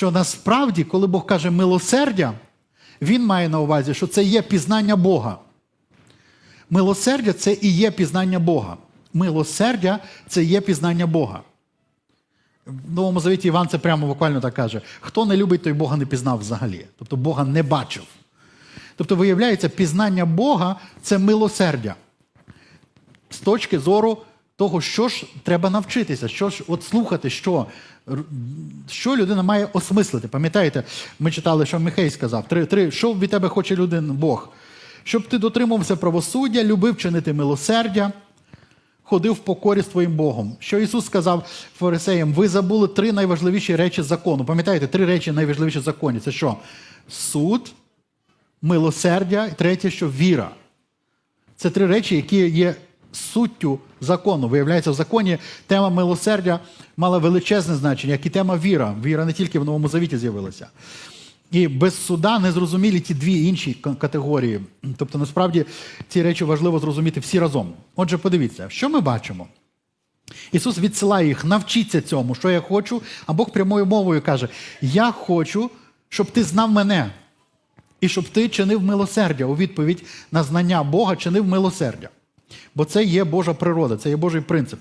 що насправді, коли Бог каже милосердя, Він має на увазі, що це є пізнання Бога. Милосердя це і є пізнання Бога. Милосердя це є пізнання Бога. В Новому Завіті Іван це прямо буквально так каже: хто не любить, той Бога не пізнав взагалі. Тобто Бога не бачив. Тобто, виявляється, пізнання Бога це милосердя. З точки зору того, що ж треба навчитися, що ж от слухати, що, що людина має осмислити. Пам'ятаєте, ми читали, що Михей сказав: три, три, що від тебе хоче людина Бог? Щоб ти дотримувався правосуддя, любив чинити милосердя, ходив в покорі з твоїм Богом. Що Ісус сказав фарисеям, ви забули три найважливіші речі закону. Пам'ятаєте, три речі найважливіші в законі. Це що? Суд, милосердя, і третє, що віра. Це три речі, які є суттю закону. Виявляється, в законі тема милосердя мала величезне значення, як і тема віра. Віра не тільки в Новому Завіті з'явилася. І без суда не зрозумілі ті дві інші категорії. Тобто, насправді, ці речі важливо зрозуміти всі разом. Отже, подивіться, що ми бачимо? Ісус відсилає їх, навчіться цьому, що я хочу, а Бог прямою мовою каже: Я хочу, щоб ти знав мене, і щоб ти чинив милосердя у відповідь на знання Бога, чинив милосердя. Бо це є Божа природа, це є Божий принцип.